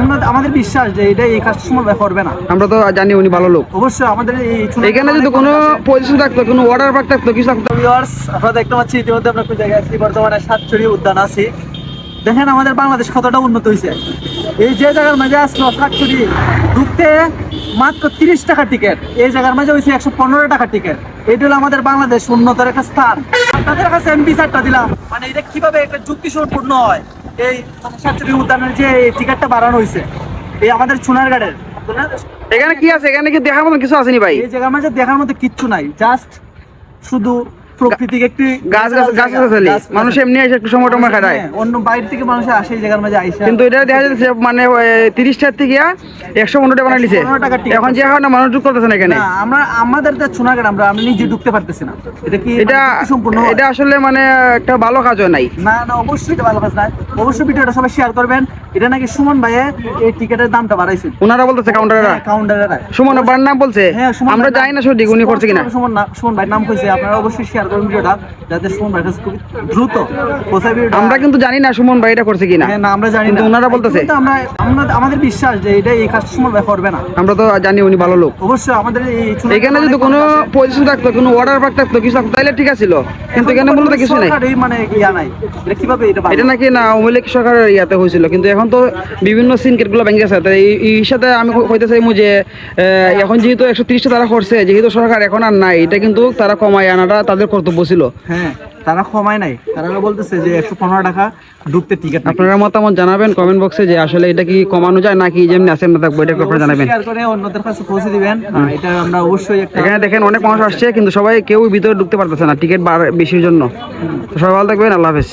আমরা- আমাদের বিশ্বাস যে এটা এই কাস্টমার করবে না। আমরা তো জানি উনি ভালো লোক। অবশ্যই আমাদের এই এখানে যদি কোনো পজিশন থাকতো কোনো অর্ডার পাক থাকতো কিছু থাকতো? ভিউয়ার্স আপনারা দেখতে পাচ্ছি ইতিমধ্যে আমরা কোন জায়গায় আছি বর্তমানে সাতচুরি উদ্যান আছি। দেখেন আমাদের বাংলাদেশ কতটা উন্নত হয়েছে। এই যে জায়গার মাঝে আসলো সাতচুরি ঢুকতে মাত্র তিরিশ টাকা টিকিট এই জায়গার মাঝে হয়েছে একশো পনেরো টাকা টিকিট এটা হলো আমাদের বাংলাদেশ উন্নতের একটা স্থান। আপনাদের কাছে আমি বিচারটা দিলাম। মানে এটা কীভাবে একটা যুক্তিসম্পূর্ণ হয়? এই ছাত্রী উদ্যানের যে টিকিটটা বাড়ানো হয়েছে এই আমাদের সোনারগাড়ের। এখানে কি আছে? এখানে কি দেখার মতো কিছু আসেনি ভাই? এই জায়গার মাঝে দেখার মতো কিচ্ছু নাই জাস্ট শুধু প্রকৃতিক একটি গাছ মানুষ এমনি এসে একটু সময় টময় হ্যাঁ, অন্য বাইরে থেকে মানুষ আসে এই জায়গার মাঝে আইসা। কিন্তু এটা দেখা যাচ্ছে মানে তিরিশ থেকে একশো পনেরো টাকা বানাই দিছে 115 টাকার ticket এখন যে হয় না মানুষ যোগ করতেছে না এখানে। আমরা আমাদের চুনাঘাট আমরা নিজে ঢুকতে পারতেছি না। এটা কি এটা সম্পূর্ণ এটা আসলে মানে একটা ভালো কাজও নাই। না না অবশ্যই এটা ভালো কাজ না অবশ্যই ভিডিওটা সবাই শেয়ার করবেন। এটা নাকি সুমন ভাইয়ে এই টিকেটের দামটা বাড়াইছে। ওনারা বলতেছে কাউন্টারেরা কাউন্টারেরা সুমন বার নাম বলছে। হ্যাঁ আমরা ভাইয়ের জানি না সঠিক উনি করছে কিনা। সুমন না সুমন ভাই নাম কইছে আপনারা অবশ্যই শেয়ার করবেন ভিডিওটা যাতে সুমন ভাই কাছে খুব দ্রুত পৌঁছায় ভিডিওটা আমরা কিন্তু জানি না সুমন ভাই এটা করছে কিনা। হ্যাঁ না আমরা জানি না। ওনারা বলতেছে। আমরা আমরা- আমাদের বিশ্বাস যে এটা এই ভাই করবে না। আমরা তো জানি উনি ভালো লোক। অবশ্যই আমাদের এই এখানে যদি কোনো পজিশন থাকতো কোনো অর্ডার পাক থাকতো কিছু থাকতো তাহলে ঠিক আছিল। কিন্তু এখানে মূলত কিছু নাই। মানে ইয়া নাই। এটা কীভাবে এটা এটা নাকি না সরকারের ইয়াতে হয়েছিল। কিন্তু এখন তো বিভিন্ন সিনকেটগুলো ভেঙে গেছে। এই সাথে আমি হইতে চাইমু যে এখন যেহেতু একশো তিরিশটা তারা করছে যেহেতু সরকার এখন আর নাই এটা কিন্তু তারা কমায় আনাটা তাদের কর্তব্য ছিল। হ্যাঁ তারা কমায় নাই। তারা বলতেছে যে একশো পনেরো টাকা ঢুকতে টিকিট আপনারা মতামত জানাবেন কমেন্ট বক্সে যে আসলে এটা কি কমানো যায় নাকি যেমনি আছে না থাকব এটা আপনারা জানাবেন। শেয়ার করে অন্যদের কাছে পৌঁছে দিবেন। এটা আমরা অবশ্যই এখানে দেখেন অনেক মানুষ আসছে কিন্তু সবাই কেউ ভিতরে ঢুকতে পারতেছে না টিকিট বেশির জন্য। সবাই ভালো থাকবেন আল্লাহ হাফেজ।